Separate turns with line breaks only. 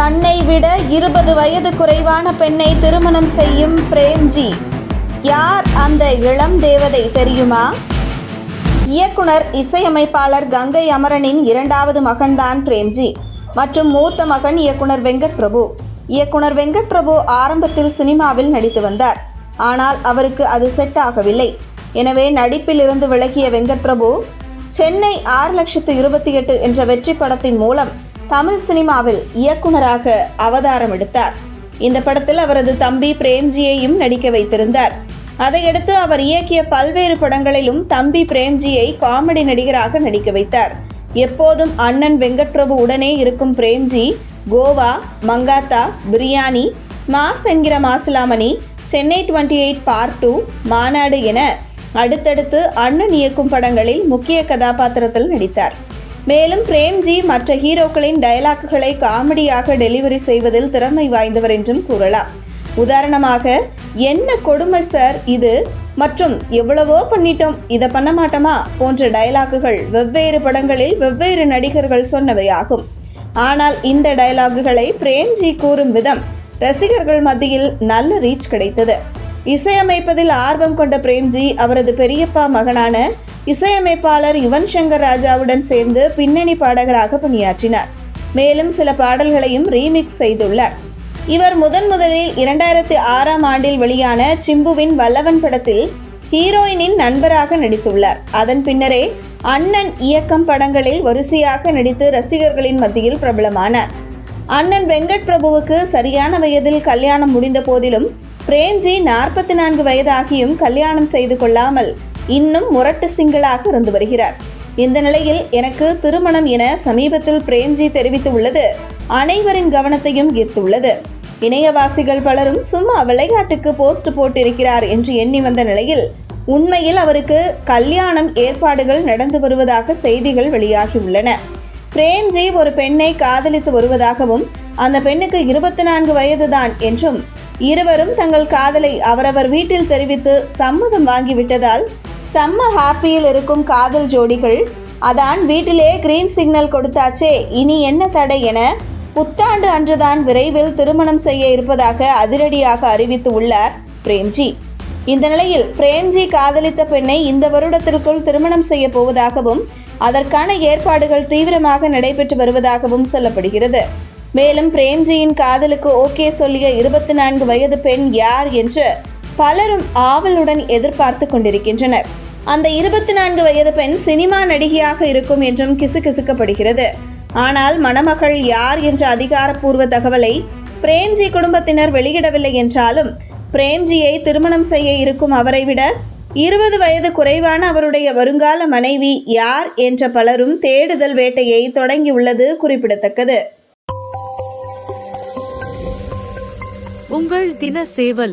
தன்னை விட இருபது வயது குறைவான பெண்ணை திருமணம் செய்யும் பிரேம்ஜி. யார் அந்த இளம் தேவதை தெரியுமா? இயக்குனர் இசையமைப்பாளர் கங்கை அமரனின் இரண்டாவது மகன்தான் பிரேம்ஜி மற்றும் மூத்த மகன் இயக்குனர் வெங்கட் பிரபு இயக்குனர் வெங்கட் பிரபு ஆரம்பத்தில் சினிமாவில் நடித்து வந்தார். ஆனால் அவருக்கு அது செட் ஆகவில்லை. எனவே நடிப்பில் இருந்து விலகிய வெங்கட் பிரபு சென்னை ஆறு லட்சத்து இருபத்தி எட்டு என்ற வெற்றி படத்தின் மூலம் தமிழ் சினிமாவில் இயக்குனராக அவதாரம் எடுத்தார். இந்த படத்தில் அவரது தம்பி பிரேம்ஜியையும் நடிக்க வைத்திருந்தார். அதையடுத்து அவர் இயக்கிய பல்வேறு படங்களிலும் தம்பி பிரேம்ஜியை காமெடி நடிகராக நடிக்க வைத்தார். எப்போதும் அண்ணன் வெங்கட்பிரபு உடனே இருக்கும் பிரேம்ஜி கோவா மங்காத்தா பிரியாணி மாஸ் என்கிற Masilamani Chennai twenty eight part two Maanaadu என அடுத்தடுத்து அண்ணன் இயக்கும் படங்களில் முக்கிய கதாபாத்திரத்தில் நடித்தார். மேலும் பிரேம்ஜி மற்ற ஹீரோக்களின் டயலாக்குகளை காமெடியாக டெலிவரி செய்வதில் திறமை வாய்ந்தவர் என்றும் கூறலாம். உதாரணமாக என்ன கொடுமை சார் இது மற்றும் எவ்வளவோ பண்ணிட்டோம். இதை பண்ண மாட்டோமா? போன்ற டயலாக்குகள் வெவ்வேறு படங்களில் வெவ்வேறு நடிகர்கள் சொன்னவையாகும். ஆனால் இந்த டயலாகுகளை பிரேம்ஜி கூறும் விதம் ரசிகர்கள் மத்தியில் நல்ல ரீச் கிடைத்தது. இசையமைப்பதில் ஆர்வம் கொண்ட பிரேம்ஜி அவரது பெரியப்பா மகனான இசையமைப்பாளர் யுவன் சங்கர் ராஜாவுடன் சேர்ந்து பின்னணி பாடகராக பணியாற்றினார். மேலும் சில பாடல்களையும் ரீமிக்ஸ் செய்துள்ளார். இவர் முதன் முதலில் இரண்டாயிரத்தி ஆறாம் ஆண்டில் வெளியான சிம்புவின் வல்லவன் படத்தில் ஹீரோயினின் நண்பராக நடித்துள்ளார். அதன் பின்னரே அண்ணன் இயக்கம் படங்களில் வரிசையாக நடித்து ரசிகர்களின் மத்தியில் பிரபலமானார். அண்ணன் வெங்கட் பிரபுவுக்கு சரியான வயதில் கல்யாணம் முடிந்த போதிலும் பிரேம்ஜி நாற்பத்தி நான்கு வயதாகியும் கல்யாணம் செய்து கொள்ளாமல் இன்னும் முரட்டு சிங்களாக இருந்து வருகிறார். இந்த நிலையில் எனக்கு திருமணம் என சமீபத்தில் பிரேம்ஜி தெரிவித்துள்ளது. அனைவரின் கவனத்தையும் ஈர்த்துள்ளது. இணையவாசிகள் பலரும் சும்மா விளையாட்டுக்கு போஸ்ட் போட்டிருக்கிறார் என்று எண்ணி வந்த நிலையில் உண்மையில் அவருக்கு கல்யாணம் ஏற்பாடுகள் நடந்து வருவதாக செய்திகள் வெளியாகியுள்ளன. பிரேம்ஜி ஒரு பெண்ணை காதலித்து வருவதாகவும் அந்த பெண்ணுக்கு இருபத்தி நான்கு வயதுதான் என்றும் இருவரும் தங்கள் காதலை அவரவர் வீட்டில் தெரிவித்து சம்மதம் வாங்கிவிட்டதால் செம்ம ஹாப்பியில் இருக்கும் காதல் ஜோடிகள். அதான் வீட்டிலே கிரீன் சிக்னல் கொடுத்தாச்சே இனி என்ன தடை என புத்தாண்டு அன்றுதான் விரைவில் திருமணம் செய்ய இருப்பதாக அதிரடியாக அறிவித்து உள்ளார் பிரேம்ஜி. இந்த நிலையில் பிரேம்ஜி காதலித்த பெண்ணை இந்த வருடத்திற்குள் திருமணம் செய்ய போவதாகவும் அதற்கான ஏற்பாடுகள் தீவிரமாக நடைபெற்று வருவதாகவும் சொல்லப்படுகிறது. மேலும் பிரேம்ஜியின் காதலுக்கு ஓகே சொல்லிய இருபத்தி நான்கு வயது பெண் யார் என்று பலரும் ஆவலுடன் எதிர்பார்த்து கொண்டிருக்கின்றனர். அந்த இருபத்தி நான்கு வயது பெண் சினிமா நடிகையாக இருக்கும் என்றும் கிசுகிசுக்கப்படுகிறது. ஆனால் மணமகள் யார் என்ற அதிகாரப்பூர்வ தகவலை பிரேம்ஜி குடும்பத்தினர் வெளியிடவில்லை என்றாலும் பிரேம்ஜியை திருமணம் செய்ய இருக்கும் அவரை விட இருபது வயது குறைவான அவருடைய வருங்கால மனைவி யார் என்ற பலரும் தேடுதல் வேட்டையை தொடங்கியுள்ளது குறிப்பிடத்தக்கது.
உங்கள் தின சேவல்